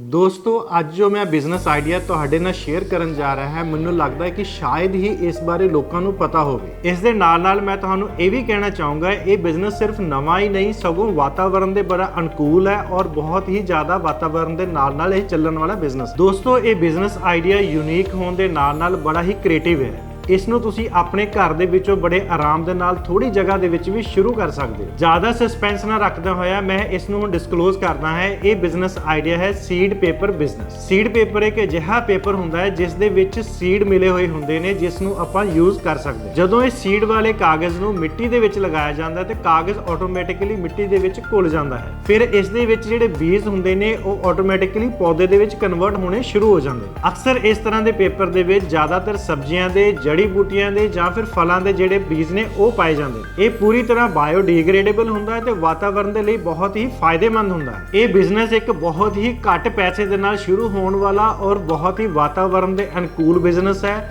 ਦੋਸਤੋ, ਅੱਜ ਜੋ ਮੈਂ ਬਿਜ਼ਨਸ ਆਈਡੀਆ ਤੁਹਾਡੇ ਨਾਲ ਸ਼ੇਅਰ ਕਰਨ ਜਾ ਰਿਹਾ ਹਾਂ, ਮੈਨੂੰ ਲੱਗਦਾ ਹੈ ਕਿ ਸ਼ਾਇਦ ਹੀ ਇਸ ਬਾਰੇ ਲੋਕਾਂ ਨੂੰ ਪਤਾ ਹੋਵੇ। ਇਸ ਦੇ ਨਾਲ ਨਾਲ ਮੈਂ ਤੁਹਾਨੂੰ ਇਹ ਵੀ ਕਹਿਣਾ ਚਾਹੂੰਗਾ, ਇਹ ਬਿਜ਼ਨਸ ਸਿਰਫ ਨਵਾਂ ਹੀ ਨਹੀਂ, ਸਗੋਂ ਵਾਤਾਵਰਣ ਦੇ ਬੜਾ ਅਨੁਕੂਲ ਹੈ ਔਰ ਬਹੁਤ ਹੀ ਜ਼ਿਆਦਾ ਵਾਤਾਵਰਣ ਦੇ ਨਾਲ ਨਾਲ ਇਹ ਚੱਲਣ ਵਾਲਾ ਬਿਜ਼ਨਸ ਦੋਸਤੋ, ਇਹ ਬਿਜ਼ਨਸ ਆਈਡੀਆ ਯੂਨੀਕ ਹੋਣ ਦੇ ਨਾਲ ਨਾਲ ਬੜਾ ਹੀ ਕ੍ਰੀਏਟਿਵ ਹੈ। ਇਸ ਨੂੰ ਤੁਸੀਂ ਆਪਣੇ ਘਰ ਦੇ ਵਿੱਚੋਂ ਬੜੇ ਆਰਾਮ ਦੇ ਨਾਲ ਥੋੜੀ ਜਗ੍ਹਾ ਦੇ ਵਿੱਚ ਵੀ ਸ਼ੁਰੂ ਕਰ ਸਕਦੇ ਹੋ। ਜ਼ਿਆਦਾ ਸਸਪੈਂਸ ਨਾ ਰੱਖਦਾ ਹੋਇਆ ਮੈਂ ਇਸ ਨੂੰ ਹੁਣ ਡਿਸਕਲੋਜ਼ ਕਰਦਾ ਹੈ, ਇਹ ਬਿਜ਼ਨਸ ਆਈਡੀਆ ਹੈ seed paper business seed paper ਇੱਕ ਅਜਿਹਾ ਪੇਪਰ ਹੁੰਦਾ ਹੈ ਜਿਸ ਦੇ ਵਿੱਚ ਸੀਡ ਮਿਲੇ ਹੋਏ ਹੁੰਦੇ ਨੇ, ਜਿਸ ਨੂੰ ਆਪਾਂ ਯੂਜ਼ ਕਰ ਸਕਦੇ ਜਦੋਂ ਇਹ ਸੀਡ ਵਾਲੇ ਕਾਗਜ਼ ਨੂੰ ਮਿੱਟੀ ਦੇ ਵਿੱਚ ਲਗਾਇਆ ਜਾਂਦਾ ਹੈ, ਤੇ ਕਾਗਜ਼ ਆਟੋਮੈਟਿਕਲੀ ਮਿੱਟੀ ਦੇ ਵਿੱਚ ਘੁਲ ਜਾਂਦਾ ਹੈ। ਫਿਰ ਇਸ ਦੇ ਵਿੱਚ ਜਿਹੜੇ ਬੀਜ ਹੁੰਦੇ ਨੇ, ਉਹ ਆਟੋਮੈਟਿਕਲੀ ਪੌਦੇ ਦੇ ਵਿੱਚ ਕਨਵਰਟ ਹੋਣੇ ਸ਼ੁਰੂ ਹੋ ਜਾਂਦੇ ਅਕਸਰ ਇਸ ਤਰ੍ਹਾਂ ਦੇ ਪੇਪਰ ਦੇ ਵਿੱਚ ਜ਼ਿਆਦਾਤਰ ਸਬਜ਼ੀਆਂ ਦੇ, ਜੜੀ ਬੂਟੀਆਂ ਦੇ ਜਾਂ ਫਿਰ ਫਲਾਂ ਦੇ ਜਿਹੜੇ ਬੀਜ ਨੇ, ਉਹ ਪਾਏ ਜਾਂਦੇ। ਇਹ ਪੂਰੀ ਤਰ੍ਹਾਂ ਬਾਇਓਡੀਗ੍ਰੇਡੇਬਲ ਹੁੰਦਾ ਹੈ ਤੇ ਵਾਤਾਵਰਣ ਦੇ ਲਈ ਬਹੁਤ ਹੀ ਫਾਇਦੇਮੰਦ ਹੁੰਦਾ ਹੈ। ਇਹ ਬਿਜ਼ਨਸ ਇੱਕ ਬਹੁਤ ਹੀ ਘੱਟ ਪੈਸੇ ਦੇ ਨਾਲ ਸ਼ੁਰੂ ਹੋਣ ਵਾਲਾ ਔਰ ਬਹੁਤ ਹੀ ਵਾਤਾਵਰਣ ਦੇ ਅਨੁਕੂਲ ਬਿਜ਼ਨਸ ਹੈ।